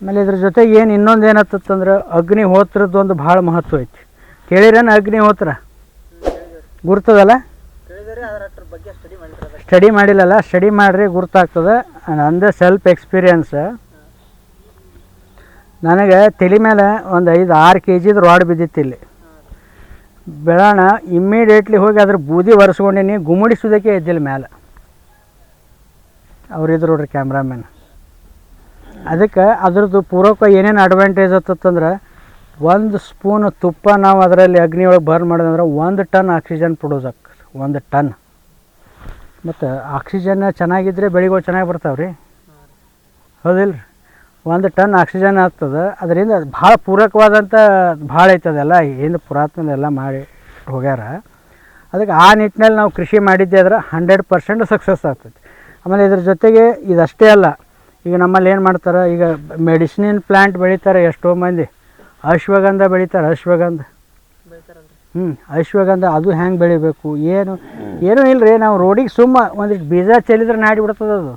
ಆಮೇಲೆ ಇದ್ರ ಜೊತೆಗೆ ಏನು ಇನ್ನೊಂದು ಏನತ್ತಂದ್ರೆ ಅಗ್ನಿಹೋತ್ರದ್ದು ಒಂದು ಭಾಳ ಮಹತ್ವ ಐತಿ. ಕೇಳಿರೇನು ಅಗ್ನಿಹೋತ್ರ ಗುರ್ತದಲ್ಲ? ಸ್ಟಡಿ ಮಾಡಿಲ್ಲಲ್ಲ ಸ್ಟಡಿ ಮಾಡಿರಿ, ಗುರ್ತಾಗ್ತದೆ. ನಂದು ಸೆಲ್ಫ್ ಎಕ್ಸ್ಪೀರಿಯನ್ಸ್ ನನಗೆ ತಲೆ ಮೇಲೆ ಒಂದು ಐದು ಆರು ಕೆ ಜಿದು ರಾಡ್ ಬಿದ್ದಿತ್ತು ಇಲ್ಲಿ. ಬೆಳಣ ಇಮ್ಮಿಡಿಯೇಟ್ಲಿ ಹೋಗಿ ಅದ್ರ ಬೂದಿ ಒರೆಸ್ಕೊಂಡಿನಿ ಗುಮ್ಮಡಿಸೋದಕ್ಕೆ ಇದ್ದಿಲ್ಲ ಮೇಲೆ ಅವ್ರಿದ್ರು ನೋಡ್ರಿ ಕ್ಯಾಮ್ರಾಮ್ಯಾನ್ ಅದಕ್ಕೆ ಅದ್ರದ್ದು ಪೂರಕ ಏನೇನು ಅಡ್ವಾಂಟೇಜ್ ಆತಂದ್ರೆ ಒಂದು ಸ್ಪೂನ್ ತುಪ್ಪ ನಾವು ಅದರಲ್ಲಿ ಅಗ್ನಿ ಒಳಗೆ ಬರ್ನ್ ಮಾಡಿದಂದ್ರೆ ಒಂದು ಟನ್ ಆಕ್ಸಿಜನ್ ಪ್ರೊಡ್ಯೂಸ್ ಆಗ್ತದೆ, ಒಂದು ಟನ್ ಮತ್ತು ಆಕ್ಸಿಜನ್ ಚೆನ್ನಾಗಿದ್ದರೆ ಬೆಳೆಗಳು ಚೆನ್ನಾಗಿ ಬರ್ತಾವೆ ರೀ ಹೌದಿಲ್ಲ ರೀ ಒಂದು ಟನ್ ಆಕ್ಸಿಜನ್ ಆಗ್ತದೆ, ಅದರಿಂದ ಭಾಳ ಪೂರಕವಾದಂಥ ಭಾಳ ಐತದೆಲ್ಲ ಏನು ಪುರಾತನ ಮಾಡಿ ಹೋಗ್ಯಾರ. ಅದಕ್ಕೆ ಆ ನಿಟ್ಟಿನಲ್ಲಿ ನಾವು ಕೃಷಿ ಮಾಡಿದ್ದೆ ಅಂದ್ರೆ ಹಂಡ್ರೆಡ್ ಪರ್ಸೆಂಟ್ ಸಕ್ಸಸ್ ಆಗ್ತದೆ. ಆಮೇಲೆ ಇದ್ರ ಜೊತೆಗೆ ಇದಷ್ಟೇ ಅಲ್ಲ ಈಗ ನಮ್ಮಲ್ಲಿ ಏನು ಮಾಡ್ತಾರೆ? ಈಗ ಮೆಡಿಸಿನ್ ಪ್ಲ್ಯಾಂಟ್ ಬೆಳೀತಾರೆ ಎಷ್ಟೋ ಮಂದಿ. ಅಶ್ವಗಂಧ ಬೆಳೀತಾರೆ, ಅಶ್ವಗಂಧ. ಹ್ಞೂ ಅಶ್ವಗಂಧ ಅದು ಹೆಂಗೆ ಬೆಳಿಬೇಕು? ಏನು, ಏನೂ ಇಲ್ಲ ರೀ ನಾವು ರೋಡಿಗೆ ಸುಮ್ಮ ಒಂದಿಷ್ಟು ಬೀಜ ಚೆಲ್ಲಿದ್ರೆ ನಾಡಿ ಬಿಡ್ತದೆ ಅದು.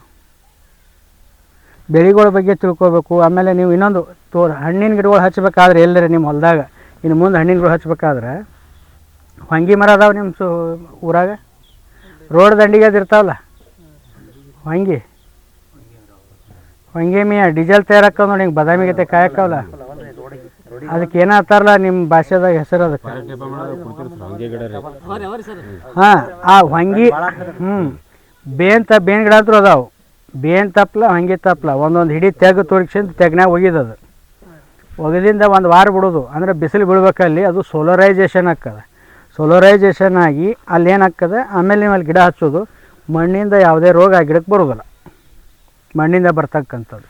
ಬೆಳೆಗಳ ಬಗ್ಗೆ ತಿಳ್ಕೊಬೇಕು. ಆಮೇಲೆ ನೀವು ಇನ್ನೊಂದು ತೋರ, ಹಣ್ಣಿನ ಗಿಡಗಳು ಹಚ್ಚಬೇಕಾದ್ರೆ ಎಲ್ಲರಿ ನಿಮ್ಮ ಹೊಲದಾಗ? ಇನ್ನು ಮುಂದೆ ಹಣ್ಣಿನ ಗಿಡ ಹಚ್ಬೇಕಾದ್ರೆ ಹೊಂಗಿ ಮರ ಅದಾವೆ ನಿಮ್ಮ ಸು, ಊರಾಗ? ರೋಡ್ ದಂಡಿಗೆ ಅದು ಇರ್ತಾವಲ್ಲ? ಹೊಂಗೆ. ಹೊಂಗೆ ಡೀಸೆಲ್ ತಯಾರಕ್ಕ ನೋಡಿ ಹಿಂಗೆ ಬದಾಮಿ ಗತೆ ಕಾಯಕ್ಕವಲ್ಲ ಅದಕ್ಕೆ ಏನತ್ತಾರಲ್ಲ ನಿಮ್ಮ ಭಾಷೆದಾಗ ಹೆಸರು ಅದಕ್ಕೆ. ಹಾಂ, ಆ ಹೊಂಗಿ ಹ್ಞೂ ಬೇನ್ ತ ಬೇನ್ ಗಿಡ ಅಂತೂ ಅದಾವು. ಬೇನ್ ತಪ್ಪಲ ಹೊಂಗಿ ತಪ್ಪಲ ಒಂದೊಂದು ಹಿಡಿ ತೆಗ್ ತೋರಿಸಿಂದ ತೆಗ್ನಾಗ ಒಗಿದದು ಒಗದಿಂದ ಒಂದು ವಾರ ಬಿಡೋದು. ಅಂದರೆ ಬಿಸಿಲು ಬೀಳ್ಬೇಕಲ್ಲಿ, ಅದು ಸೋಲರೈಸೇಷನ್ ಆಗ್ತದೆ ಸೋಲರೈಸೇಷನ್ ಆಗಿ ಅಲ್ಲಿ ಏನಾಗ್ತದೆ ಆಮೇಲೆ ನೀವು ಅಲ್ಲಿ ಗಿಡ ಹಚ್ಚೋದು. ಮಣ್ಣಿಂದ ಯಾವುದೇ ರೋಗ ಆ ಗಿಡಕ್ಕೆ ಬರೋದಿಲ್ಲ. ಮಣ್ಣಿಂದ ಬರ್ತಕ್ಕಂಥದ್ದು.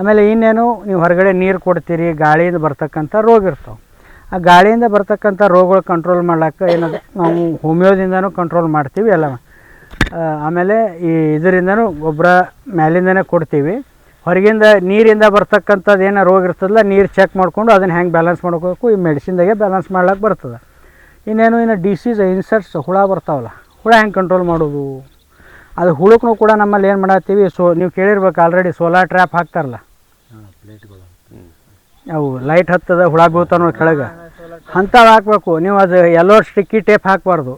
ಆಮೇಲೆ ಇನ್ನೇನು, ನೀವು ಹೊರಗಡೆ ನೀರು ಕೊಡ್ತೀರಿ, ಗಾಳಿಯಿಂದ ಬರ್ತಕ್ಕಂಥ ರೋಗ ಇರ್ತಾವೆ. ಆ ಗಾಳಿಯಿಂದ ಬರ್ತಕ್ಕಂಥ ರೋಗಗಳು ಕಂಟ್ರೋಲ್ ಮಾಡ್ಲಿಕ್ಕೆ ಏನದು ನಾವು ಹೋಮಿಯೋದಿಂದನೂ ಕಂಟ್ರೋಲ್ ಮಾಡ್ತೀವಿ ಎಲ್ಲ. ಆಮೇಲೆ ಈ ಇದರಿಂದನೂ ಗೊಬ್ಬರ ಮ್ಯಾಲಿಂದನೇ ಕೊಡ್ತೀವಿ. ಹೊರಗಿಂದ ನೀರಿಂದ ಬರ್ತಕ್ಕಂಥದ್ದು ಏನೋ ರೋಗ ಇರ್ತದಲ್ಲ, ನೀರು ಚೆಕ್ ಮಾಡಿಕೊಂಡು ಅದನ್ನು ಹೆಂಗೆ ಬ್ಯಾಲೆನ್ಸ್ ಮಾಡ್ಕೋಬೇಕು, ಈ ಮೆಡಿಸಿನ್ದಾಗೆ ಬ್ಯಾಲೆನ್ಸ್ ಮಾಡ್ಲಿಕ್ಕೆ ಬರ್ತದೆ. ಇನ್ನೇನು, ಇನ್ನು ಡಿಸೀಸ್ ಇನ್ಸರ್ಟ್ಸ್ ಹುಳ ಬರ್ತಾವಲ್ಲ, ಹುಳ ಹೆಂಗೆ ಕಂಟ್ರೋಲ್ ಮಾಡೋದು? ಅದು ಹುಳಕ್ಕೂ ಕೂಡ ನಮ್ಮಲ್ಲಿ ಏನು ಮಾಡತ್ತೀವಿ? ಸೊ ನೀವು ಕೇಳಿರ್ಬೇಕು ಆಲ್ರೆಡಿ ಸೋಲಾರ್ ಟ್ರ್ಯಾಪ್ ಹಾಕ್ತಾರಲ್ಲ? ಅವು ಲೈಟ್ ಹತ್ತದ ಹುಳ ಬೀಳ್ತಾನ ಕೆಳಗೆ. ಅಂಥವು ಹಾಕ್ಬೇಕು. ನೀವು ಅದು ಎಲ್ಲೋ ಸ್ಟಿಕ್ಕಿ ಟೇಪ್ ಹಾಕಬಾರ್ದು.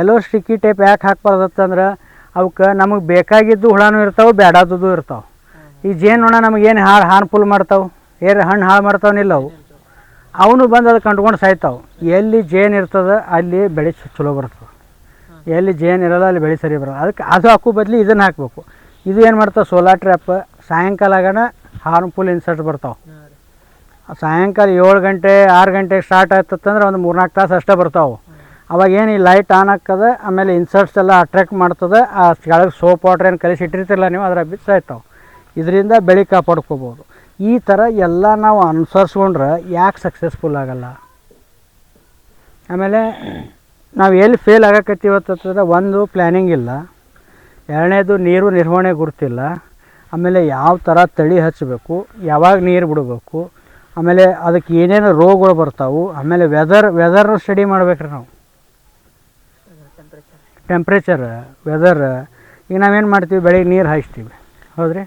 ಎಲ್ಲೋ ಸ್ಟಿಕ್ಕಿ ಟೇಪ್ ಯಾಕೆ ಹಾಕ್ಬಾರ್ದು ಅಂತಂದ್ರೆ ಅವಕ್ಕೆ ನಮಗೆ ಬೇಕಾಗಿದ್ದು ಹುಳನೂ ಇರ್ತಾವೆ ಬೇಡಾದದ್ದು ಇರ್ತಾವೆ. ಈ ಜೇನುಹುಳ ನಮಗೇನು ಹಾಳು ಹಾರ್ಮ್ಫುಲ್ ಮಾಡ್ತಾವೆ? ಏರ್ ಹಣ್ಣು ಹಾಳು ಮಾಡ್ತಾವನಿಲ್ಲ ಅವು. ಅವನು ಬಂದು ಅದು ಕಂಡ್ಕೊಂಡು ಸಾಯ್ತಾವೆ. ಎಲ್ಲಿ ಜೇನು ಇರ್ತದೆ ಅಲ್ಲಿ ಬೆಳೆ ಚಲೋ ಬರ್ತದೆ. ಎಲ್ಲಿ ಜೇನು ಇರಲ್ಲ ಅಲ್ಲಿ ಬೆಳೆ ಸರಿ ಬರೋಲ್ಲ. ಅದಕ್ಕೆ ಅದು ಹಾಕು ಬದಲಿ ಇದನ್ನು ಹಾಕಬೇಕು. ಇದು ಏನು ಮಾಡ್ತಾವೆ? ಸೋಲಾರ್ ಟ್ರ್ಯಾಪ್ ಸಾಯಂಕಾಲ ಆಗಣ ಹಾರ್ಮ್ಫುಲ್ ಇನ್ಸರ್ಟ್ ಬರ್ತಾವೆ. ಸಾಯಂಕಾಲ ಏಳು ಗಂಟೆ ಆರು ಗಂಟೆಗೆ ಸ್ಟಾರ್ಟ್ ಆಯ್ತಂದ್ರೆ ಒಂದು ಮೂರ್ನಾಲ್ಕು ತಾಸು ಅಷ್ಟೇ ಬರ್ತಾವೆ. ಅವಾಗ ಏನು ಈ ಲೈಟ್ ಆನ್ ಆಗ್ತದೆ ಆಮೇಲೆ ಇನ್ಸರ್ಟ್ಸ್ ಎಲ್ಲ ಅಟ್ರಾಕ್ಟ್ ಮಾಡ್ತದೆ ಆ ಕೆಳಗೆ ಸೋಪ್ ವಾಟ್ರ್ ಏನು ಕಲಿಸಿ ಇಟ್ಟಿರ್ತಿರಲ್ಲ ನೀವು ಅದರ ಬಿದ್ದು ಆಯ್ತಾವೆ ಇದರಿಂದ ಬೆಳೆ ಕಾಪಾಡ್ಕೋಬೋದು. ಈ ಥರ ಎಲ್ಲ ನಾವು ಅನುಸರಿಸ್ಕೊಂಡ್ರೆ ಯಾಕೆ ಸಕ್ಸಸ್ಫುಲ್ ಆಗಲ್ಲ? ಆಮೇಲೆ ನಾವು ಎಲ್ಲಿ ಫೇಲ್ ಆಗಕತ್ತೀವಿ ಅಂತಂದ್ರೆ ಒಂದು ಪ್ಲ್ಯಾನಿಂಗ್ ಇಲ್ಲ. ಎರಡನೇದು ನೀರು ನಿರ್ವಹಣೆ ಗುರುತಿಲ್ಲ. ಆಮೇಲೆ ಯಾವ ಥರ ತಳಿ ಹಚ್ಚಬೇಕು ಯಾವಾಗ ನೀರು ಬಿಡಬೇಕು, ಆಮೇಲೆ ಅದಕ್ಕೆ ಏನೇನು ರೋಗಗಳು ಬರ್ತಾವೆ, ಆಮೇಲೆ ವೆದರ್ ವೆದರ್ನ ಸ್ಟಡಿ ಮಾಡ್ಬೇಕ್ರಿ ನಾವು. ಟೆಂಪ್ರೇಚರ್ ಟೆಂಪ್ರೇಚರ್ ವೆದರ್ ಈಗ ನಾವೇನು ಮಾಡ್ತೀವಿ ಬೆಳಿಗ್ಗೆ ನೀರು ಹಾಯಿಸ್ತೀವಿ. ಹೌದ್ರಿ?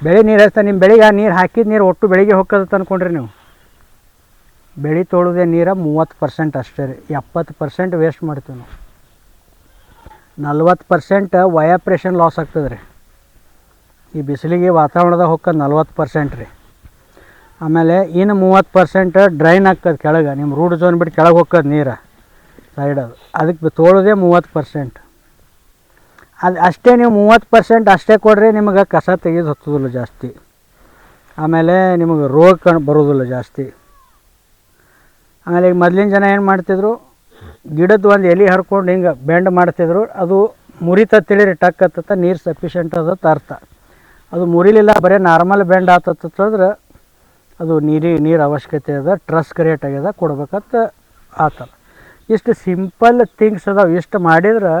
ಬೆಳೆ ನೀರು ಹಾಯಿಸ್ತಾ ನಿಮ್ಮ ಬೆಳಿಗ್ಗೆ ಆ ನೀರು ಹಾಕಿದ ನೀರು ಒಟ್ಟು ಬೆಳಿಗ್ಗೆ ಹೊಕ್ಕದ ಅಂದ್ಕೊಂಡ್ರಿ ನೀವು. ಬೆಳೆ ತೊಳೆದೇ ನೀರ ಮೂವತ್ತು ಪರ್ಸೆಂಟ್ ಅಷ್ಟೇ ರೀ. ಎಪ್ಪತ್ತು ಪರ್ಸೆಂಟ್ ವೇಸ್ಟ್ ಮಾಡ್ತೀವಿ ನಾವು. ನಲ್ವತ್ತು ಪರ್ಸೆಂಟ್ ವಯಾಪ್ರೇಷನ್ ಲಾಸ್ ಆಗ್ತದೆ ರೀ. ಈ ಬಿಸಿಲಿಗೆ ವಾತಾವರಣದಾಗ ಹೊಕ್ಕ ನಲ್ವತ್ತು ಪರ್ಸೆಂಟ್ ರೀ. ಆಮೇಲೆ ಇನ್ನು ಮೂವತ್ತು ಪರ್ಸೆಂಟ್ ಡ್ರೈನ್ ಆಗ್ತದೆ ಕೆಳಗೆ. ನಿಮ್ಮ ರೂಟ್ ಜೋನ್ ಬಿಟ್ಟು ಕೆಳಗೆ ಹೋಗ್ತದೆ ನೀರು ಸೈಡ್ ಅದು. ಅದಕ್ಕೆ ತೋಳೋದೇ ಮೂವತ್ತು ಪರ್ಸೆಂಟ್ ಅದು ಅಷ್ಟೇ ನೀವು ಮೂವತ್ತು ಪರ್ಸೆಂಟ್ ಅಷ್ಟೇ ಕೊಡ್ರಿ, ನಿಮಗೆ ಕಸ ತೆಗೆದು ಹತ್ತೋದಿಲ್ಲ ಜಾಸ್ತಿ. ಆಮೇಲೆ ನಿಮಗೆ ರೋಗ ಕಣ್ ಬರೋದಿಲ್ಲ ಜಾಸ್ತಿ. ಆಮೇಲೆ ಮೊದ್ಲಿನ ಜನ ಏನು ಮಾಡ್ತಿದ್ರು? ಗಿಡದ ಒಂದು ಎಲೆ ಹರ್ಕೊಂಡು ಹಿಂಗೆ ಬೆಂಡ್ ಮಾಡ್ತಿದ್ರು. ಅದು ಮುರಿತ ತಿಳಿರಿ, ಟಕ್ ಹತ್ತತ್ತ ನೀರು ಸಫಿಷಿಯೆಂಟ್ ಅದತ್ತ ಅರ್ಥ. ಅದು ಮುರಿಲಿಲ್ಲ, ಬರೀ ನಾರ್ಮಲ್ ಬೆಂಡ್ ಆತತ್ತಂದ್ರೆ ಅದು ನೀರಿ, ನೀರು ಅವಶ್ಯಕತೆ ಅದ ಟ್ರಸ್ ಕ್ರಿಯೇಟ್ ಆಗ್ಯದ, ಕೊಡ್ಬೇಕಂತ ಆತಲ್ಲ ಇಷ್ಟು ಸಿಂಪಲ್ ಥಿಂಗ್ಸ್ ಅದಾವೆ. ಇಷ್ಟು ಮಾಡಿದ್ರೆ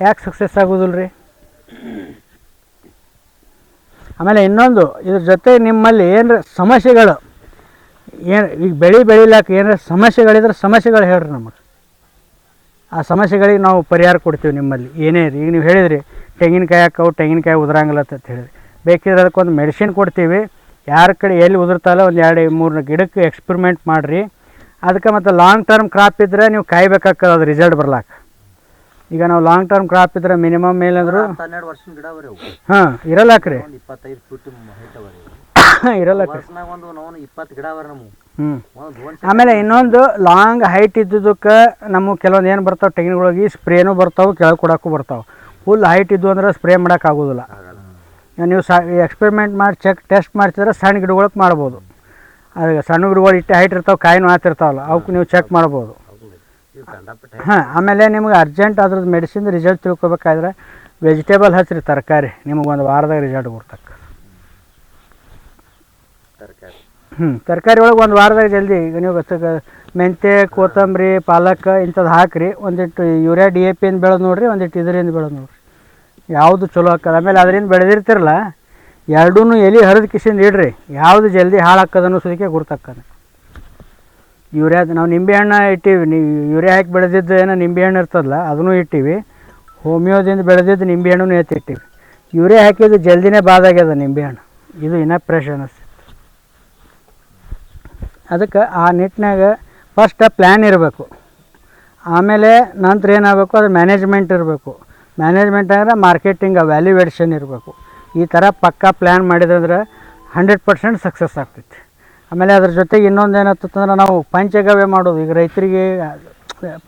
ಯಾಕೆ ಸಕ್ಸಸ್ ಆಗೋದಿಲ್ಲ ರೀ ಆಮೇಲೆ ಇನ್ನೊಂದು, ಇದ್ರ ಜೊತೆ ನಿಮ್ಮಲ್ಲಿ ಏನರ ಸಮಸ್ಯೆಗಳು? ಏನು ಈಗ ಬೆಳೆ ಬೆಳಿಲಾಕ ಏನಾರ ಸಮಸ್ಯೆಗಳಿದ್ರೆ ಸಮಸ್ಯೆಗಳು ಹೇಳ್ರಿ ನಮಗೆ. ಆ ಸಮಸ್ಯೆಗಳಿಗೆ ನಾವು ಪರಿಹಾರ ಕೊಡ್ತೀವಿ ನಿಮ್ಮಲ್ಲಿ. ಏನೇ ರೀ ಈಗ ನೀವು ಹೇಳಿದ್ರಿ ತೆಂಗಿನಕಾಯಿ ಹಾಕವು ತೆಂಗಿನಕಾಯಿ ಉದುರಂಗಿಲ್ಲ ಅಂತ ಹೇಳಿದ್ರಿ. ಬೇಕಿದ್ರೆ ಅದಕ್ಕೊಂದು ಮೆಡಿಸಿನ್ ಕೊಡ್ತೀವಿ. ಯಾರ ಕಡೆ ಎಲ್ಲಿ ಉದುರ್ತಾಲ ಒಂದು ಎರಡು ಮೂರು ಗಿಡಕ್ಕೆ ಎಕ್ಸ್ಪೆರಿಮೆಂಟ್ ಮಾಡಿರಿ. ಅದಕ್ಕೆ ಮತ್ತು ಲಾಂಗ್ ಟರ್ಮ್ ಕ್ರಾಪ್ ಇದ್ದರೆ ನೀವು ಕಾಯ್ಬೇಕಾಗ್ತದೆ ಅದು ರಿಸಲ್ಟ್ ಬರ್ಲಾಕ. ಈಗ ನಾವು ಲಾಂಗ್ ಟರ್ಮ್ ಕ್ರಾಪ್ ಇದ್ರೆ ಮಿನಿಮಮ್ ಮೇಲಂದ್ರು ಹನ್ನೆರಡು ವರ್ಷ ಗಿಡ ಹಾಂ ಇರಲ್ಲಾಕ್ರಿ. ಇಪ್ಪತ್ತೈದು ಫೀಟ್ ವರ್ಷನಾಗ ಒಂದು ನಾವು ಇಪ್ಪತ್ತು ಗಿಡ ಅವರಿ ಹ್ಞೂ ಆಮೇಲೆ ಇನ್ನೊಂದು ಲಾಂಗ್ ಹೈಟ್ ಇದ್ದುದಕ್ಕೆ ನಮಗೆ ಕೆಲವೊಂದು ಏನು ಬರ್ತಾವೆ ತೆಂಗಿನಗಳಿಗೆ ಸ್ಪ್ರೇನೂ ಬರ್ತಾವೆ ಕೆಳಗೆ ಕೊಡೋಕ್ಕೂ ಬರ್ತಾವೆ. ಫುಲ್ ಹೈಟ್ ಇದ್ದು ಅಂದ್ರೆ ಸ್ಪ್ರೇ ಮಾಡೋಕ್ಕಾಗೋದಿಲ್ಲ ನೀವು ಸ ಎಕ್ಸ್ಪೆರಿಮೆಂಟ್ ಮಾಡಿ ಚೆಕ್ ಟೆಸ್ಟ್ ಮಾಡ್ತಿದ್ರೆ ಸಣ್ಣ ಗಿಡಗಳಿಗೆ ಮಾಡ್ಬೋದು. ಅದು ಸಣ್ಣ ಗಿಡಗಳು ಇಟ್ಟು ಹೈಟ್ ಇರ್ತಾವೆ ಕಾಯಿನೂ ಆತಿರ್ತಾವಲ್ಲ ಅವಕ್ಕೆ ನೀವು ಚೆಕ್ ಮಾಡ್ಬೋದು. ಹಾಂ ಆಮೇಲೆ ನಿಮ್ಗೆ ಅರ್ಜೆಂಟ್ ಅದ್ರದ್ದು ಮೆಡಿಸಿನ್ ರಿಸಲ್ಟ್ ತಿಳ್ಕೊಬೇಕಾದ್ರೆ ವೆಜಿಟೇಬಲ್ ಹಚ್ಚಿರಿ ತರಕಾರಿ. ನಿಮಗೆ ಒಂದು ವಾರದಾಗ ರಿಸಲ್ಟ್ ಕೊಡ್ತಕ್ಕ ತರಕಾರಿ. ಹ್ಞೂ ತರಕಾರಿ ಒಳಗೆ ಒಂದು ವಾರದಾಗ ಜಲ್ದಿ. ಈಗ ನೀವು ಗೊತ್ತಾಗ ಮೆಂತ್ಯ, ಕೊತ್ತಂಬರಿ, ಪಾಲಕ್ ಇಂಥದ್ದು ಹಾಕಿರಿ. ಒಂದಿಟ್ಟು ಯೂರಿಯಾ, ಡಿ ಎ ಪಿಯಿಂದ ಬೆಳೆದು ನೋಡಿರಿ, ಒಂದಿಟ್ಟು ಇದರಿಂದ ಬೆಳೆದು ನೋಡಿರಿ. ಯಾವುದು ಚಲೋ ಹಾಕದ ಆಮೇಲೆ ಅದರಿಂದ ಬೆಳೆದಿರ್ತಿರಲ್ಲ ಎರಡೂ ಎಲೆ ಹರಿದು ಕಿಸಿಂದ ಇಡ್ರಿ. ಯಾವುದು ಜಲ್ದಿ ಹಾಳಾಕ್ಕದ ಅನ್ನಿಸೋದಕ್ಕೆ ಗುರ್ತಕ್ಕದ ಯೂರಿಯಾದ ನಾವು ನಿಂಬೆಹಣ್ಣು ಇಟ್ಟೀವಿ. ನೀವು ಯೂರಿಯಾ ಹಾಕಿ ಬೆಳೆದಿದ್ದು ಏನೋ ನಿಂಬೆಹಣ್ಣು ಇರ್ತದಲ್ಲ ಅದನ್ನು ಇಟ್ಟೀವಿ. ಹೋಮಿಯೋದಿಂದ ಬೆಳೆದಿದ್ದು ನಿಂಬೆಹಣ್ಣು ಹಣ್ಣು ಎತ್ತಿಟ್ಟೀವಿ ಯೂರಿಯಾ ಹಾಕಿದ್ದು ಜಲ್ದಿನೇ ಬಾದಾಗ್ಯದ ನಿಂಬೆಹಣ್ಣು ಇದು ಇನ್ನೂ ಫ್ರೆಶ್ ಅನ್ನಿಸ್ತು ಅದಕ್ಕೆ ಆ ನಿಟ್ಟಿನಾಗ ಫಸ್ಟ್ ಪ್ಲ್ಯಾನ್ ಇರಬೇಕು. ಆಮೇಲೆ ನಂತರ ಏನಾಗಬೇಕು? ಅದು ಮ್ಯಾನೇಜ್ಮೆಂಟ್ ಇರಬೇಕು. ಮ್ಯಾನೇಜ್ಮೆಂಟ್ ಅಂದರೆ ಮಾರ್ಕೆಟಿಂಗ್ ವ್ಯಾಲ್ಯೂವೇಷನ್ ಇರಬೇಕು. ಈ ಥರ ಪಕ್ಕಾ ಪ್ಲ್ಯಾನ್ ಮಾಡಿದಂದ್ರೆ ಹಂಡ್ರೆಡ್ ಪರ್ಸೆಂಟ್ ಸಕ್ಸಸ್ ಆಗ್ತೈತಿ. ಆಮೇಲೆ ಅದ್ರ ಜೊತೆಗೆ ಇನ್ನೊಂದು ಏನಾಗ್ತಂದ್ರೆ ನಾವು ಪಂಚಗವ್ಯ ಮಾಡೋದು. ಈಗ ರೈತರಿಗೆ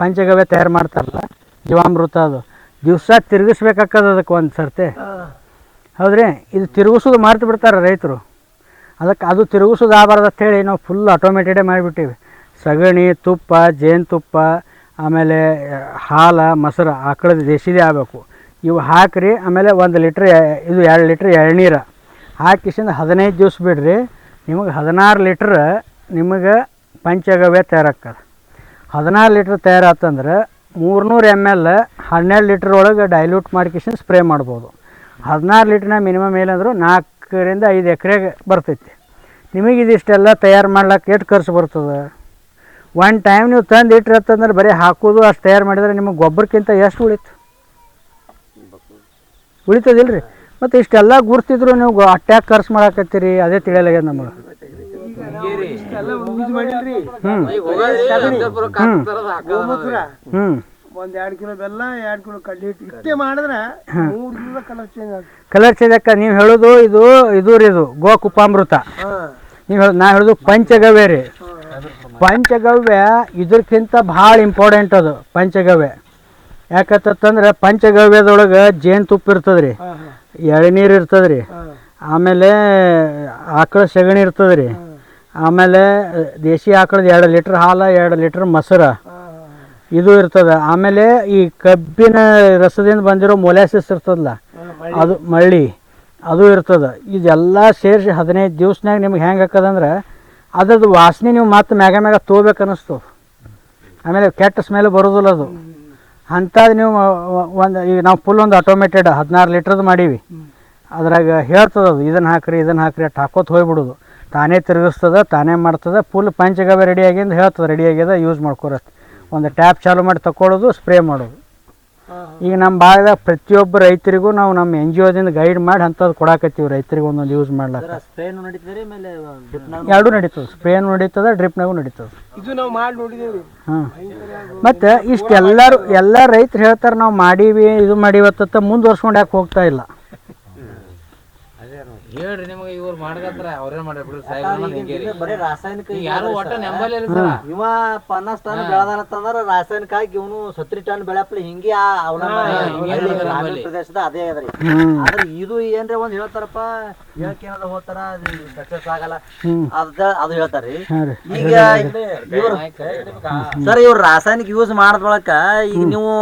ಪಂಚಗವ್ಯ ತಯಾರು ಮಾಡ್ತಾರಲ್ಲ ಜೀವಾಮೃತ ಅದು. ದಿವಸ ತಿರುಗಿಸ್ಬೇಕಾಗ್ತದೆ ಅದಕ್ಕೆ ಒಂದು ಸರ್ತೆ. ಹೌದ್ರಿ? ಇದು ತಿರುಗಿಸೋದು ಮರ್ತು ಬಿಡ್ತಾರೆ ರೈತರು. ಅದಕ್ಕೆ ಅದು ತಿರುಗಿಸೋದು ಆಗಬಾರ್ದು ಅಂತೇಳಿ ನಾವು ಫುಲ್ ಆಟೋಮೇಟೆಡೇ ಮಾಡಿಬಿಟ್ಟಿವಿ. ಸಗಣಿ, ತುಪ್ಪ ಜೇನುತುಪ್ಪ ಆಮೇಲೆ ಹಾಲು, ಮೊಸರು ಆಕಳದ ದೇಶಿದೇ ಆಗಬೇಕು. ಇವು ಹಾಕಿರಿ, ಆಮೇಲೆ ಒಂದು ಲೀಟ್ರ್ ಇದು ಎರಡು ಲೀಟ್ರ್ ಎಳ್ನೀರು. ಹಾಕಿಸಿಂದ ಹದಿನೈದು ದಿವ್ಸ ಬಿಡ್ರಿ, ನಿಮಗೆ ಹದಿನಾರು ಲೀಟ್ರ್ ನಿಮಗೆ ಪಂಚಗವ್ಯ ತಯಾರಾಗ್ತದೆ. ಹದಿನಾರು ಲೀಟ್ರ್ ತಯಾರಾತಂದ್ರೆ ಮೂರ್ನೂರು ಎಂ ಎಲ್ ಹನ್ನೆರಡು ಲೀಟ್ರ್ ಒಳಗೆ ಡೈಲ್ಯೂಟ್ ಮಾಡ್ಕಿಸಿಂದ ಸ್ಪ್ರೇ ಮಾಡ್ಬೋದು. ಹದಿನಾರು ಲೀಟ್ರ್ನ ಮಿನಿಮಮ್ ಏನಂದ್ರು ನಾಲ್ಕರಿಂದ ಐದು ಎಕರೆಗೆ ಬರ್ತೈತಿ. ನಿಮಗೆ ಇದಿಷ್ಟೆಲ್ಲ ತಯಾರು ಮಾಡ್ಲಿಕ್ಕೆ ಎಷ್ಟು ಖರ್ಚು ಬರ್ತದೆ? ಒನ್ ಟೈಮ್ ನೀವು ತಂದು ಇಟ್ಟಿರತ್ತಂದ್ರೆ ಬರೀ ಹಾಕೋದು ಅಷ್ಟು ತಯಾರು ಮಾಡಿದ್ರೆ ನಿಮಗೆ ಗೊಬ್ಬರಕ್ಕಿಂತ ಎಷ್ಟು ಉಳಿತು? ಉಳಿತದಿಲ್ಲ ರೀ ಮತ್ತು ಇಷ್ಟೆಲ್ಲ ಗುರ್ತಿದ್ರು ನೀವು ಅಟ್ಯಾಕ್ ಖರ್ಚು ಮಾಡಾಕತ್ತೀರಿ ಅದೇ ತಿಳಿಯಲಾಗ್ಯದ ನಮಗೆ. ಹ್ಞೂ ಒಂದ್ ಎರಡ್ ಕಿಲೋ ಬೆಲ್ಲ ಎರಡ್ ಕಿಲೋ ಕಡ್ಲಿ ಹಿಟ್ಟು. ಇಷ್ಟೇ ಮಾಡಿದ್ರೆ ಮೂರ್ ಕಿಲೋ ಕಲರ್ ಚೇಂಜ್ ಆಗುತ್ತೆ. ಕಲರ್ ಚೇಂಜ್ ಅಕ್ಕ ನೀವು ಹೇಳೋದು ಇದು ಇದು ರೀ ಇದು ಗೋಕುಪಾಮೃತ. ನೀವು ಹೇಳೋದು ನಾ ಹೇಳೋದು ಪಂಚಗವ್ಯ ರೀ. ಪಂಚಗವ್ಯ ಇದಕ್ಕಿಂತ ಭಾಳ ಇಂಪಾರ್ಟೆಂಟ್ ಅದು ಪಂಚಗವ್ಯ. ಯಾಕತ್ತಂದ್ರೆ ಪಂಚಗವ್ಯದೊಳಗೆ ಜೇನುತುಪ್ಪ ಇರ್ತದೆ ರೀ ಎಳನೀರು ಇರ್ತದೆ ರೀ ಆಮೇಲೆ ಆಕಳ ಸಗಣಿ ಇರ್ತದೆ ರೀ ಆಮೇಲೆ ದೇಶಿ ಆಕಳದ ಎರಡು ಲೀಟ್ರ್ ಹಾಲು ಎರಡು ಲೀಟ್ರ್ ಮೊಸರು. ಇದು ಇರ್ತದೆ. ಆಮೇಲೆ ಈ ಕಬ್ಬಿನ ರಸದಿಂದ ಬಂದಿರೋ ಮೊಲಾಸಿಸ್ ಇರ್ತದಲ್ಲ ಅದು ಮಳ್ಳಿ ಅದು ಇರ್ತದೆ. ಇದೆಲ್ಲ ಸೇರಿಸಿ ಹದಿನೈದು ದಿವ್ಸನಾಗ ನಿಮ್ಗೆ ಹೆಂಗೆ ಹಾಕದಂದ್ರೆ ಅದ್ರದ್ದು ವಾಸನೆ ನೀವು ಮತ್ತೆ ಮ್ಯಾಗ ಮ್ಯಾಗ ತೋಬೇಕು ಅನ್ನಿಸ್ತು ಆಮೇಲೆ ಕೆಟ್ಟ ಸ್ಮೆಲ್ ಬರೋದಿಲ್ಲ ಅದು. ಅಂಥದ್ದು ನೀವು ಒಂದು ಈಗ ನಾವು ಫುಲ್ ಒಂದು ಆಟೋಮೇಟೆಡ್ ಹದಿನಾರು ಲೀಟ್ರದ್ದು ಮಾಡೀವಿ. ಅದ್ರಾಗ ಹೇಳ್ತದೆ ಅದು ಇದನ್ನು ಹಾಕ್ರಿ ಇದನ್ನು ಹಾಕ್ರಿ ಅಟ್ ಹಾಕೋತ ಹೋಗ್ಬಿಡೋದು. ತಾನೇ ತಿರುಗಿಸ್ತದೆ ತಾನೇ ಮಾಡ್ತದೆ ಫುಲ್ ಪಂಚಗವೆ ರೆಡಿ ಆಗಿಂದ ಹೇಳ್ತದೆ ರೆಡಿ ಆಗ್ಯದ ಯೂಸ್ ಮಾಡ್ಕೊರತ್ತೆ ಒಂದು ಟ್ಯಾಪ್ ಚಾಲು ಮಾಡಿ ತಗೊಳ್ಳೋದು ಸ್ಪ್ರೇ ಮಾಡೋದು. ಈಗ ನಮ್ಮ ಭಾಗದಾಗ ಪ್ರತಿಯೊಬ್ಬ ರೈತರಿಗೂ ನಾವು ನಮ್ಮ ಎನ್ ಜಿ ಒದಿಂದ ಗೈಡ್ ಮಾಡಿ ಅಂಥದ್ದು ಕೊಡಾಕತ್ತೀವಿ ರೈತರಿಗೆ ಒಂದೊಂದು ಯೂಸ್ ಮಾಡ್ಲಾಕ. ಎರಡೂ ನಡೀತದೆ ಸ್ಪ್ರೇನು ನಡೀತದೆ ಡ್ರಿಪ್ನಾಗೂ ನಡೀತದೆ. ಇದು ನಾವು ಮಾಡಿ ನೋಡಿದೇವ್ರಿ. ಹಾಂ. ಮತ್ತು ಇಷ್ಟೆಲ್ಲರೂ ಎಲ್ಲ ರೈತರು ಹೇಳ್ತಾರೆ ನಾವು ಮಾಡೀವಿ ಇದು ಮಾಡೀವಿ ಅಂತ ಮುಂದುವರ್ಸ್ಕೊಂಡು ಯಾಕೆ ಹೋಗ್ತಾ ಇಲ್ಲ. ಹೇಳ್ರಿ ನಿಮಗೆ ಇವ್ರು ಮಾಡ್ಕತ್ರ ಅವ್ರೇನ್ ಮಾಡ್ಯಾರ ಬಿಡ್ರಿ ಸಾಹೇಬ್ರ ಬರೀ ರಾಸಾಯನಿಕ ಯಾರು ಒಟ್ಟ ನೆಂಬಲ್ ಇಲ್ಲ ಸರ್? ಇವ ಪನ್ನಾಸ್ ಟನ್ ಬೆಳದಾನಂತಂದ್ರ ರಾಸಾಯನಿಕ ಹಾಕಿ ಇವನು ಸತ್ರಿ ಟನ್ ಬೆಳಪ್ಲಿ ಹಿಂಗೆ ಆ ಗ್ರಾಮೀಣ ಪ್ರದೇಶದ ಅದೇ ಅದ್ರಿ ಆದ್ರೆ ಇದು ಏನ್ರಿ ಒಂದ್ ಹೇಳ್ತಾರಪ್ಪ ಏನಾರ ಹೋಗ್ತಾರ ಸಕ್ಸಸ್ ಆಗಲ್ಲ. ಅದ ಅದು ಹೇಳ್ತಾರ್ರಿ. ಈಗ ಇವ್ರು ಸರ್ ಇವ್ರು ರಾಸಾಯನಿಕ ಯೂಸ್ ಮಾಡದ್ ಬಳಕ ಈಗ ನೀವು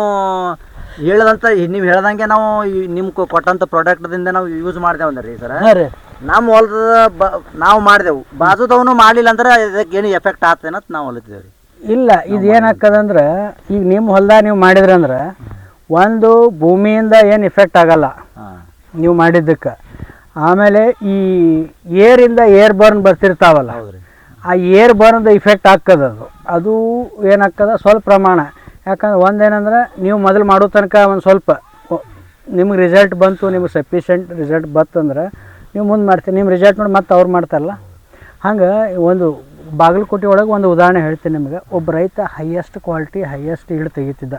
ಹೇಳದಂತ ನೀವು ಹೇಳ್ದಂಗೆ ನಾವು ನಿಮ್ಗೆ ನಿಮ್ ಕೊಟ್ಟಂತ ಪ್ರಾಡಕ್ಟ್ ದಿಂದ ನಾವು ಯೂಸ್ ಮಾಡ್ದೇವು ಅಂದ್ರಿ ಸರ್ ಹಾಂ ರೀ. ನಮ್ಮ ಹೊಲದ ಬ ನಾವು ಮಾಡಿದೆವು. ಬಾಜುದವನು ಮಾಡಲಿಲ್ಲ ಅಂದ್ರೆ ಇದಕ್ಕೆ ಏನು ಎಫೆಕ್ಟ್ ಆಗ್ತೇನೆ ಅಂತ ನಾವು ಹೊಲಿತೀವಿ ಇಲ್ಲ ಇದು ಏನಾಗ್ತದಂದ್ರೆ ಈಗ ನಿಮ್ಮ ಹೊಲ್ದಾಗ ನೀವು ಮಾಡಿದ್ರಂದ್ರೆ ಒಂದು ಭೂಮಿಯಿಂದ ಏನು ಇಫೆಕ್ಟ್ ಆಗಲ್ಲ. ನೀವು ಮಾಡಿದ್ದಕ್ಕೆ. ಆಮೇಲೆ ಈ ಏರಿಂದ ಏರ್ ಬರ್ನ್ ಬರ್ತಿರ್ತಾವಲ್ಲ ಆ ಏರ್ ಬರ್ನ್ದ ಇಫೆಕ್ಟ್ ಆಗ್ತದ ಅದು. ಅದು ಏನಾಗ್ತದ ಸ್ವಲ್ಪ ಪ್ರಮಾಣ. ಯಾಕಂದ್ರೆ ಒಂದೇನಂದ್ರೆ ನೀವು ಮೊದಲು ಮಾಡೋ ತನಕ ಒಂದು ಸ್ವಲ್ಪ ನಿಮ್ಗೆ ರಿಸಲ್ಟ್ ಬಂತು, ನಿಮ್ಗೆ ಸಫಿಷಿಯೆಂಟ್ ರಿಸಲ್ಟ್ ಬಂತಂದ್ರೆ ನೀವು ಮುಂದೆ ಮಾಡ್ತೀರಿ. ನಿಮ್ಮ ರಿಸಲ್ಟ್ ನೋಡಿ ಮತ್ತೆ ಅವ್ರು ಮಾಡ್ತಾರಲ್ಲ? ಹಂಗೆ ಒಂದು ಬಾಗಲಕೋಟೆ ಒಳಗೆ ಒಂದು ಉದಾಹರಣೆ ಹೇಳ್ತೀನಿ ನಿಮ್ಗೆ. ಒಬ್ಬ ರೈತ ಹೈಯೆಸ್ಟ್ ಕ್ವಾಲಿಟಿ ಹೈಯೆಸ್ಟ್ ಈಲ್ಡ್ ತೆಗಿತಿದ್ದ.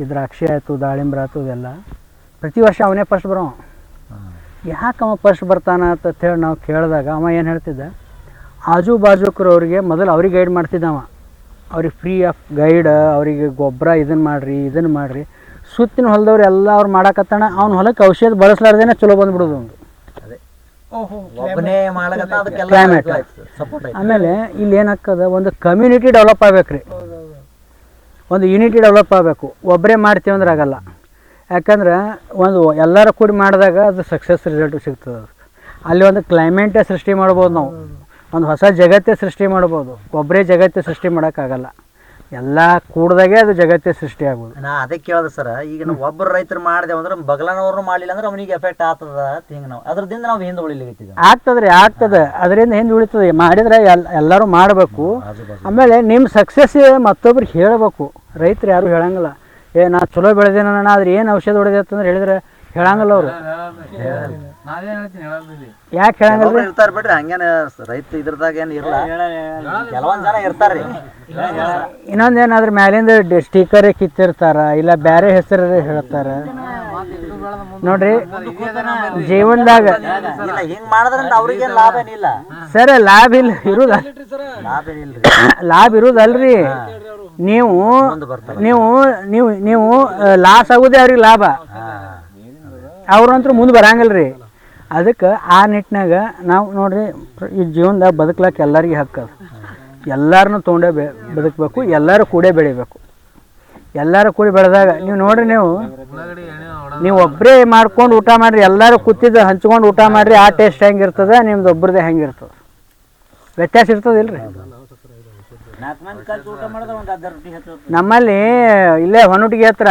ಈ ದ್ರಾಕ್ಷಿ ಆಯಿತು, ದಾಳಿಂಬ್ರ ಆಯ್ತು, ಇದೆಲ್ಲ. ಪ್ರತಿ ವರ್ಷ ಅವನೇ ಫಸ್ಟ್ ಬರೋ ಯಾಕೆ ಅವ ಫಸ್ಟ್ ಬರ್ತಾನ ಅಂತ ಹೇಳಿ ನಾವು ಕೇಳಿದಾಗ ಅವ ಏನು ಹೇಳ್ತಿದ್ದ? ಆಜು ಅವರಿಗೆ ಮೊದಲು ಅವ್ರಿಗೆ ಗೈಡ್ ಮಾಡ್ತಿದ್ದ ಅವ. ಅವ್ರಿಗೆ ಫ್ರೀ ಆಫ್ ಗೈಡ್ ಅವರಿಗೆ ಗೊಬ್ಬರ ಇದನ್ನು ಮಾಡಿರಿ ಇದನ್ನು ಮಾಡಿರಿ. ಸುತ್ತಿನ ಹೊಲದವ್ರು ಎಲ್ಲ ಅವ್ರು ಮಾಡಕತ್ತಾನ ಅವ್ನ ಹೊಲಕ್ಕೆ ಔಷಧ ಬಳಸಲಾರ್ದೇನೆ ಚಲೋ ಬಂದ್ಬಿಡೋದು ಒಂದು ಐತಿ ಆಮೇಲೆ ಇಲ್ಲಿ ಏನಾಗ್ತದ ಒಂದು ಕಮ್ಯುನಿಟಿ ಡೆವಲಪ್ ಆಗ್ಬೇಕು ರೀ ಒಂದು ಯೂನಿಟಿ ಡೆವಲಪ್ ಆಗಬೇಕು. ಒಬ್ಬರೇ ಮಾಡ್ತೀವಿ ಅಂದ್ರೆ ಆಗಲ್ಲ. ಯಾಕಂದ್ರೆ ಒಂದು ಎಲ್ಲರೂ ಕೂಡಿ ಮಾಡಿದಾಗ ಅದು ಸಕ್ಸಸ್ ರಿಸಲ್ಟ್ ಸಿಗ್ತದೆ. ಅಲ್ಲಿ ಒಂದು ಕ್ಲೈಮೇಟೇ ಸೃಷ್ಟಿ ಮಾಡ್ಬೋದು ನಾವು. ಒಂದು ಹೊಸ ಜಗತ್ತೇ ಸೃಷ್ಟಿ ಮಾಡ್ಬೋದು. ಒಬ್ಬರೇ ಜಗತ್ತೇ ಸೃಷ್ಟಿ ಮಾಡೋಕ್ಕಾಗಲ್ಲ. ಎಲ್ಲ ಕೂಡ್ದಾಗೆ ಅದು ಜಗತ್ತೇ ಸೃಷ್ಟಿ ಆಗ್ಬೋದು. ನಾ ಅದಕ್ಕೆ ಕೇಳ್ದೆ ಸರ್ ಈಗ ನಾವು ಒಬ್ಬರು ರೈತರು ಮಾಡಿದೆ ಅಂದ್ರೆ ಬಗಲನವ್ರು ಮಾಡಲಿಲ್ಲ ಅಂದ್ರೆ ಅವನಿಗೆ ಎಫೆಕ್ಟ್ ಆಗ್ತದ ಹಿಂಗೆ ನಾವು. ಅದ್ರದಿಂದ ನಾವು ಹಿಂದೆ ಉಳಿಲಿಕ್ಕೆ ಆಗ್ತದ್ರಿ ಆಗ್ತದೆ. ಅದರಿಂದ ಹಿಂದೆ ಉಳಿತದೆ. ಮಾಡಿದ್ರೆ ಎಲ್ ಎಲ್ಲರೂ ಮಾಡಬೇಕು. ಆಮೇಲೆ ನಿಮ್ಮ ಸಕ್ಸಸ್ ಮತ್ತೊಬ್ರಿಗೆ ಹೇಳಬೇಕು. ರೈತರು ಯಾರು ಹೇಳಂಗಿಲ್ಲ. ಏ ನಾ ಚಲೋ ಬೆಳೆದೇನಣ್ಣ ಆದ್ರೆ ಏನು ಔಷಧ ಹೊಡೆದೈತೆ ಅಂದ್ರೆ ಹೇಳಿದ್ರೆ ಹೇಳಂಗಿಲ್ಲ ಅವರು. ಹೇಳ್ತೀನಿ ಯಾಕೆ ಹೇಳಂಗಿಲ್ಲ ಇರ್ತಾರ ಬಿಡ್ರಿ ಹಂಗೇನ ರೈತ ಇದ್ರದಾಗ ಏನು ಇರಲ್ಲ. ಕೆಲವೊಂದ್ ಜನ ಇರ್ತಾರ್ರಿ. ಇನ್ನೊಂದು ಏನಾದ್ರೆ ಮ್ಯಾಲಿಂದ ಸ್ಟಿಕರೇ ಕಿತ್ತಿರ್ತಾರ ಇಲ್ಲ ಬೇರೆ ಹೆಸರು ಹೇಳ್ತಾರ? ನೋಡ್ರಿ ಜೀವನದಾಗ ಇಲ್ಲ ಹಿಂಗ್ ಮಾಡಿದ್ರಿಂದ ಅವ್ರಿಗೆ ಲಾಭ ಏನಿಲ್ಲ. ಸರ್ ಲಾಭ ಇಲ್ಲ ಇರುದ ಲಾಭ ಏನಿಲ್ರಿ. ಲಾಭ ಇರುದಲ್ರಿ. ನೀವು ನೀವು ನೀವು ನೀವು ಲಾಸ್ ಆಗುದೇ ಅವ್ರಿಗೆ ಲಾಭ. ಅವ್ರಂತೂ ಮುಂದೆ ಬರಂಗಿಲ್ರಿ. ರೀ ಅದಕ್ಕೆ ಆ ನಿಟ್ಟಿನಾಗ ನಾವು ನೋಡ್ರಿ, ಈ ಜೀವನದಾಗ ಬದುಕ್ಲಕ್ಕೆ ಎಲ್ಲರಿಗೆ ಹಕ್ಕದ ಎಲ್ಲರನ್ನೂ ತೊಗೊಂಡೇ ಬೆ, ಬದುಕಬೇಕು, ಎಲ್ಲರೂ ಕೂಡೇ ಬೆಳಿಬೇಕು. ಎಲ್ಲರೂ ಕೂಡಿ ಬೆಳೆದಾಗ, ನೀವು ನೋಡ್ರಿ ನೀವು ನೀವು ಒಬ್ಬರೇ ಮಾಡ್ಕೊಂಡು ಊಟ ಮಾಡಿರಿ, ಎಲ್ಲರೂ ಕೂತಿದ್ದು ಹಂಚ್ಕೊಂಡು ಊಟ ಮಾಡಿರಿ, ಆ ಟೇಸ್ಟ್ ಹೆಂಗಿರ್ತದೆ ನಿಮ್ದು ಒಬ್ರದೇ ಹೆಂಗಿರ್ತದೆ ವ್ಯತ್ಯಾಸ ಹೆಚ್ಚು ನಮ್ಮಲ್ಲಿ ಇಲ್ಲೇ ಹೊನ್ನುಟಿಗೆ ಹತ್ರ,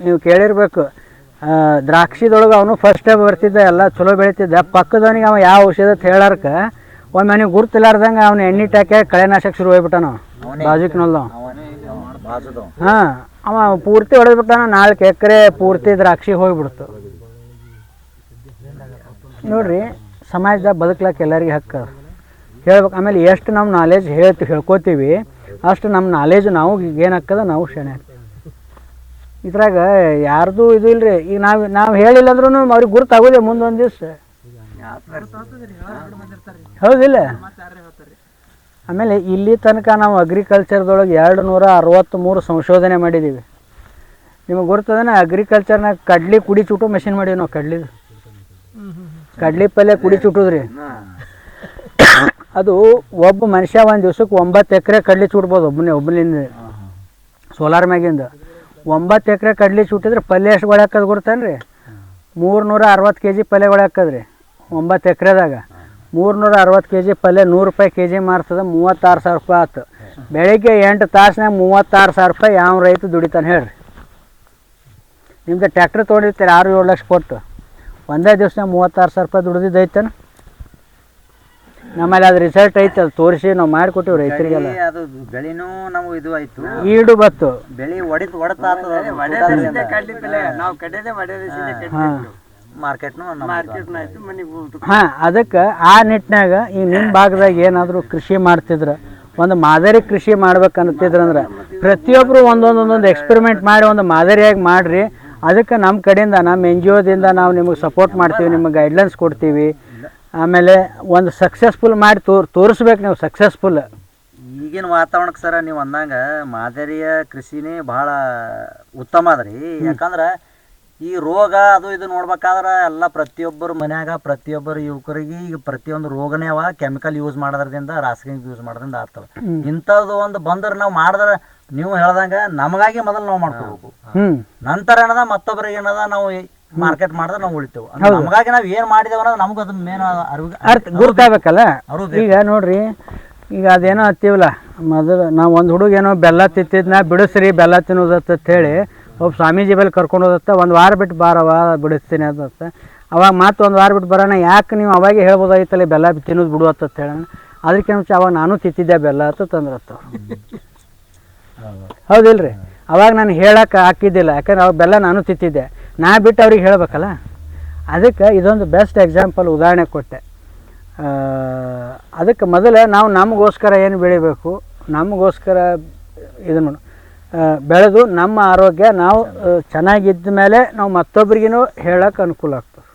ನೀವು ಕೇಳಿರ್ಬೇಕು ದ್ರಾಕ್ಷಿದೊಳಗೆ ಅವನು ಫಸ್ಟ್ ಟೈಮ್ ಬರ್ತಿದ್ದ ಎಲ್ಲ ಚಲೋ ಬೆಳಿತಿದ್ದ. ಪಕ್ಕದವನಿಗೆ ಅವ ಯಾವ ಔಷಧ ಅಂತ ಹೇಳಾರ್ಕ ಒಮ್ಮೆ ಅವನಿಗೆ ಗುರ್ತಿಲ್ಲಾರ್ದಂಗೆ ಅವ್ನು ಎಣ್ಣೆ ಟಾಕಿ ಕಳೆನಾಶಕ ಶುರು ಹೋಗ್ಬಿಟ್ಟನು ಬಾಜುಕ್ನಲ್ಲ ಹಾಂ ಅವ ಪೂರ್ತಿ ಹೊಡೆದ್ಬಿಟ್ಟಾನ ನಾಲ್ಕು ಎಕರೆ ಪೂರ್ತಿ ದ್ರಾಕ್ಷಿ ಹೋಗ್ಬಿಡ್ತು. ನೋಡ್ರಿ ಸಮಾಜದಾಗ ಬದುಕ್ಲಕ್ಕೆ ಎಲ್ಲರಿಗೆ ಹಕ್ಕ. ಹೇಳ್ಬೇಕು ಆಮೇಲೆ ಎಷ್ಟು ನಮ್ಮ ನಾಲೆಜ್ ಹೇಳ್ತು ಹೇಳ್ಕೋತೀವಿ ಅಷ್ಟು ನಮ್ಮ ನಾಲೆಜ್ ನಾವು ಏನಾಗ್ತದೆ ನಾವು ಶಣೆ ಇದ್ರಾಗ ಯಾರ್ದು ಇದು ಇಲ್ರಿ. ಈಗ ನಾವು ನಾವು ಹೇಳಿಲ್ಲ ಅಂದ್ರೂ ಅವ್ರಿಗೆ ಗುರುತಾಗೋದೇ ಮುಂದೊಂದು ದಿವ್ಸ. ಹೌದಿಲ್ಲ? ಆಮೇಲೆ ಇಲ್ಲಿ ತನಕ ನಾವು ಅಗ್ರಿಕಲ್ಚರ್ದೊಳಗೆ ಎರಡು ನೂರ ಅರವತ್ತ್ಮೂರು ಸಂಶೋಧನೆ ಮಾಡಿದ್ದೀವಿ ನಿಮಗೆ ಗೊತ್ತದನ ಅಗ್ರಿಕಲ್ಚರ್ನಾಗ ಕಡ್ಲಿ ಕುಡಿ ಚುಟು ಮೆಷಿನ್ ಮಾಡೀವಿ ನಾವು ಕಡ್ಲಿದು ಕಡ್ಲಿ ಪಲ್ಯ ಕುಡಿ ಚುಟುದ್ರಿ ಅದು ಒಬ್ಬ ಮನುಷ್ಯ ಒಂದು ದಿವ್ಸಕ್ಕೆ ಒಂಬತ್ತು ಎಕರೆ ಕಡ್ಲಿ ಚುಟ್ಬೋದು ಒಬ್ಬನೇ ಒಬ್ಬನಿಂದ ಸೋಲಾರ್ ಮ್ಯಾಗಿಂದ. ಒಂಬತ್ತು ಎಕರೆ ಕಡಲೆ ಸುಟ್ಟಿದ್ರೆ ಪಲ್ಯ ಎಷ್ಟು ಗೊಳಕ್ಕದು ಗೊತ್ತೇನ್ರಿ ಮೂರ್ನೂರ ಅರವತ್ತು ಕೆ ಜಿ ಪಲ್ಯ ಗೊಳಕ್ಕದ್ರಿ ಒಂಬತ್ತು ಎಕರೆದಾಗ. ಮೂರ್ನೂರ ಅರವತ್ತು ಕೆ ಜಿ ಪಲ್ಯ ನೂರು ರೂಪಾಯಿ ಕೆ ಜಿ ಮಾರ್ತದೆ, ಮೂವತ್ತಾರು ಸಾವಿರ ರೂಪಾಯಿ ಆಯ್ತು ಬೆಳಿಗ್ಗೆ ಎಂಟು ತಾಸ್ನಾಗ ಮೂವತ್ತಾರು ಸಾವಿರ ರೂಪಾಯಿ ಯಾವ ರೈತ ದುಡಿತಾನೆ ಹೇಳ್ರಿ. ನಿಮ್ದು ಟ್ಯಾಕ್ಟ್ರ್ ತೊಗೊಂಡಿರ್ತೀರಿ ಆರು ಏಳು ಲಕ್ಷ ಕೊಟ್ಟು. ಒಂದೇ ದಿವ್ಸನಾಗ ಮೂವತ್ತಾರು ಸಾವಿರ ರೂಪಾಯಿ ದುಡ್ದಿದ್ದು ಐತೇನು ನಮ್ಮಲ್ಲಿ ಅದು ರಿಸಲ್ಟ್ ಐತೆ ಅದು ತೋರಿಸಿ ನಾವು ಮಾಡಿಕೊಟ್ಟಿವಿ ರೈತರಿಗೆಲ್ಲ. ಬೆಳಿ ಅದು ಬೆಳಿನೂ ನಮಗೆ ಇದು ಆಯ್ತು. ಈಡು ಬತ್ತು. ಬೆಳಿ ಹೊಡಿತ್ ಹೊಡೆತ ಆಗ್ತದ ನಾವು ಕಡೆದೇ ಹಾಂ. ಮಾರ್ಕೆಟ್ನು ಮಾರ್ಕೆಟ್ ಆಯ್ತು ಮನೆಗೆ ಹೋಗ್ತು ಹಾಂ ಅದಕ್ಕೆ ಆ ನಿಟ್ಟಿನಾಗ ಈ ನಿಮ್ಮ ಭಾಗದಾಗ ಏನಾದರೂ ಕೃಷಿ ಮಾಡ್ತಿದ್ರ ಒಂದು ಮಾದರಿ ಕೃಷಿ ಮಾಡ್ಬೇಕು ಅಂದ್ರೆ ಪ್ರತಿಯೊಬ್ಬರು ಒಂದೊಂದೊಂದೊಂದು ಒಂದೊಂದು ಎಕ್ಸ್ಪೆರಿಮೆಂಟ್ ಮಾಡಿ ಒಂದು ಮಾದರಿಯಾಗಿ ಮಾಡಿರಿ ಅದಕ್ಕೆ ನಮ್ಮ ಕಡೆಯಿಂದ ನಮ್ಮ ಎನ್ ಜಿ ಒದಿಂದ ನಾವು ನಿಮಗೆ ಸಪೋರ್ಟ್ ಮಾಡ್ತೀವಿ ನಿಮಗೆ ಗೈಡ್ಲೈನ್ಸ್ ಕೊಡ್ತೀವಿ. ಆಮೇಲೆ ಒಂದು ಸಕ್ಸಸ್ಫುಲ್ ಮಾಡಿ ತೋರ್ ತೋರಿಸ್ಬೇಕು ನೀವು ಸಕ್ಸಸ್ಫುಲ್ ಈಗಿನ ವಾತಾವರಣಕ್ಕೆ ಸರ ನೀವು ಅಂದಂಗ ಮಾದರಿಯ ಕೃಷಿನೇ ಬಹಳ ಉತ್ತಮ ಅದ್ರಿ. ಯಾಕಂದ್ರೆ ಈ ರೋಗ ಅದು ಇದು ನೋಡ್ಬೇಕಾದ್ರೆ ಎಲ್ಲ ಪ್ರತಿಯೊಬ್ಬರು ಮನ್ಯಾಗ ಪ್ರತಿಯೊಬ್ಬರು ಯುವಕರಿಗೆ ಈಗ ಪ್ರತಿಯೊಂದು ರೋಗನೇ ಅವ. ಕೆಮಿಕಲ್ ಯೂಸ್ ಮಾಡೋದ್ರಿಂದ ರಾಸಾಯನಿಕ ಯೂಸ್ ಮಾಡೋದ್ರಿಂದ ಆಗ್ತವೆ ಇಂಥದ್ದು ಒಂದು ಬಂದ್ರೆ ನಾವು ಮಾಡಿದ್ರೆ ನೀವು ಹೇಳ್ದಂಗ ನಮಗಾಗಿ ಮೊದಲು ನಾವು ಮಾಡ್ಕೋಬೇಕು. ನಂತರ ಏನದ ಮತ್ತೊಬ್ಬರಿಗೆ ಏನದ ನಾವು ಮಾರ್ಕೆಟ್ ಮಾಡಿದ್ರೆ ನಾವು ಉಳಿತೇವೆ. ನಮಗಾಗಿ ನಾವು ಏನು ಮಾಡಿದೇವ ಅನ್ನೋದು ನಮ್ಗೆ ಅದನ್ನ ಮೇನ್ ಅರ್ಥ ಗುರುತಾಗಬೇಕಲ್ಲ ಈಗ ನೋಡ್ರಿ ಈಗ ಅದೇನೋ ಹತ್ತೀವಲ್ಲ ಮೊದಲು ನಾವು ಒಂದು ಹುಡುಗ ಏನೋ ಬೆಲ್ಲ ತಿತ್ತಿದ್ನ ಬಿಡಿಸ್ರಿ ಬೆಲ್ಲ ತಿನ್ನೋದತ್ತ ಹೇಳಿ ಒಬ್ಬ ಸ್ವಾಮೀಜಿ ಬಲ್ಲಿ ಕರ್ಕೊಂಡು ಹೋದತ್ತ ಒಂದು ವಾರ ಬಿಟ್ಟು ಬಾರವ ಬಿಡಿಸ್ತೀನಿ ಅದತ್ತ ಅವಾಗ ಮತ್ತೆ ಒಂದು ವಾರ ಬಿಟ್ಟು ಬರೋಣ ಯಾಕೆ ನೀವು ಅವಾಗೆ ಹೇಳ್ಬೋದಾಗಿತ್ತಲ್ಲ ಬೆಲ್ಲ ತಿನ್ನೋದು ಬಿಡು ಅಂತ ಹೇಳೋಣ. ಅದಕ್ಕೆ ಮುಂಚೆ ಅವಾಗ ನಾನು ತಿತ್ತಿದ್ದೆ ಬೆಲ್ಲ ಅಂತ ತಂದ್ರತ್ತ ಹೌದಿಲ್ರಿ? ಅವಾಗ ನಾನು ಹೇಳಕ್ಕೆ ಹಾಕಿದ್ದಿಲ್ಲ ಯಾಕಂದ್ರೆ ಅವಾಗ ಬೆಲ್ಲ ನಾನು ತಿತ್ತಿದ್ದೆ ನಾ ಬಿಟ್ಟು ಅವ್ರಿಗೆ ಹೇಳಬೇಕಲ್ಲ? ಅದಕ್ಕೆ ಇದೊಂದು ಬೆಸ್ಟ್ ಎಕ್ಸಾಂಪಲ್ ಉದಾಹರಣೆ ಕೊಟ್ಟೆ. ಅದಕ್ಕೆ ಮೊದಲು ನಾವು ನಮಗೋಸ್ಕರ ಏನು ಬೆಳಿಬೇಕು? ನಮಗೋಸ್ಕರ ಇದನ್ನು ಬೆಳೆದು ನಮ್ಮ ಆರೋಗ್ಯ ನಾವು ಚೆನ್ನಾಗಿದ್ದ ಮೇಲೆ ನಾವು ಮತ್ತೊಬ್ರಿಗೂ ಹೇಳೋಕೆ ಅನುಕೂಲ ಆಗ್ತದೆ.